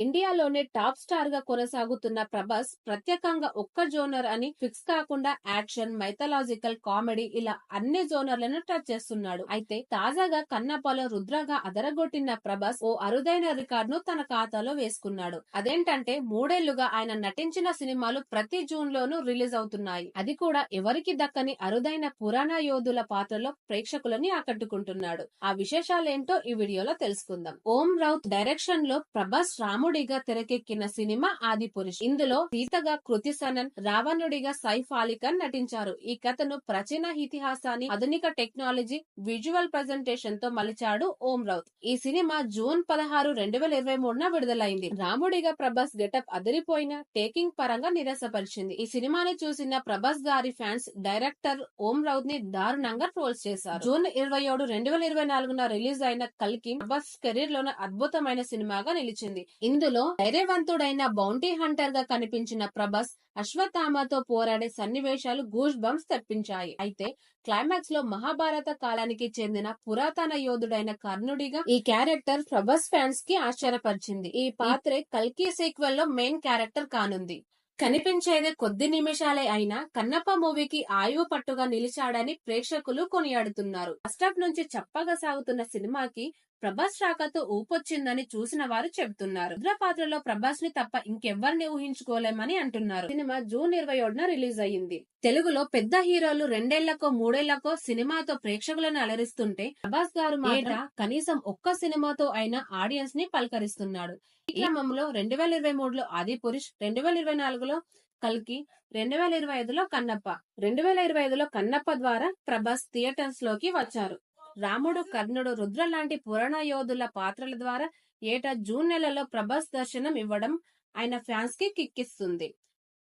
ఇండియాలోనే టాప్ స్టార్గా కొనసాగుతున్న ప్రభాస్ ప్రత్యేకంగా ఒక్క జోనర్ అని ఫిక్స్ కాకుండా యాక్షన్ మైథలాజికల్ కామెడీ ఇలా అన్ని జోనర్లను టచ్ చేస్తున్నాడు. అయితే తాజాగా కన్నప్పలో రుద్రగా అదరగొట్టిన ప్రభాస్ ఓ అరుదైన రికార్డ్ను తన ఖాతాలో వేసుకున్నాడు. అదేంటంటే మూడేళ్ళుగా ఆయన నటించిన సినిమాలు ప్రతి జూన్ లోనూ రిలీజ్ అవుతున్నాయి. అది కూడా ఎవరికి దక్కని అరుదైన పురాణ యోధుల పాత్రలో ప్రేక్షకులని ఆకట్టుకుంటున్నాడు. ఆ విశేషాలేంటో ఈ వీడియోలో తెలుసుకుందాం. ఓం రౌత్ డైరెక్షన్లో ప్రభాస్ రాముడిగా తెరకెక్కిన సినిమా ఆది పురుష్. ఇందులో సీతగా కృతి సనన్ రావణుడిగా సైఫ్ అలీఖాన్ నటించారు. ఈ కథను ప్రాచీన ఇతిహాసాన్ని ఆధునిక టెక్నాలజీ విజువల్ ప్రెజెంటేషన్తో మలిచాడు ఓం రౌత్. ఈ సినిమా జూన్ పదహారు రెండు వేల ఇరవై మూడున విడుదలైంది. రాముడిగా ప్రభాస్ గెటప్ అదిరిపోయిన టేకింగ్ పరంగా నిరాశపరిచింది. ఈ సినిమాను చూసిన ప్రభాస్ గారి ఫ్యాన్స్ డైరెక్టర్ ఓం రౌత్ని దారుణంగా ట్రోల్స్ చేశారు. జూన్ ఇరవై ఏడు రెండు వేల ఇరవై నాలుగున రిలీజ్ అయిన కల్కి ప్రభాస్ కెరీర్లోనే అద్భుతమైన సినిమాగా నిలిచింది. ఇందులో ధైర్యవంతుడైన బౌంటీ హంటర్గా కనిపించిన ప్రభాస్ అశ్వత్థామతో పోరాడే సన్నివేశాలు గూష్ బంప్స్ తెప్పించాయి. అయితే క్లైమాక్స్లో మహాభారత కాలానికి చెందిన పురాతన యోధుడైన కర్ణుడిగా ఈ క్యారెక్టర్ ప్రభాస్ ఫ్యాన్స్కి ఆశ్చర్యపరిచింది. ఈ పాత్రే కల్కి సీక్వెల్లో మెయిన్ క్యారెక్టర్ కానుంది. కనిపించేది కొద్ది నిమిషాలే అయినా కన్నప్ప మూవీకి ఆయువు పట్టుగా నిలిచాడని ప్రేక్షకులు కొనియాడుతున్నారు. ఫస్ట్ నుంచి చప్పగా సాగుతున్న సినిమాకి ప్రభాస్ రాకతో ఊపొచ్చిందని చూసిన వారు చెబుతున్నారు. రుద్ర పాత్రలో ప్రభాస్ని తప్ప ఇంకెవ్వరిని ఊహించుకోలేమని అంటున్నారు. సినిమా జూన్ ఇరవై ఒకటిన రిలీజ్ అయ్యింది. తెలుగులో పెద్ద హీరోలు రెండేళ్ళకో మూడేళ్ళకో సినిమాతో ప్రేక్షకులను అలరిస్తుంటే ప్రభాస్ గారు మాట కనీసం ఒక్క సినిమాతో అయినా ఆడియన్స్ని పలకరిస్తున్నాడు. ఈ క్రమంలో రెండు వేల ఇరవై మూడులో ఆది పురుష్ రెండు వేల ఇరవై నాలుగులో కల్కి రెండు వేల ఇరవై ఐదులో కన్నప్ప రెండు వేల ఇరవై ఐదులో కన్నప్ప ద్వారా ప్రభాస్ థియేటర్స్లోకి వచ్చారు. రాముడు కర్ణుడు రుద్ర లాంటి పురాణ యోధుల పాత్రల ద్వారా ఏటా జూన్ నెలలో ప్రభాస్ దర్శనం ఇవ్వడం ఆయన ఫ్యాన్స్కి కిక్కిస్తుంది.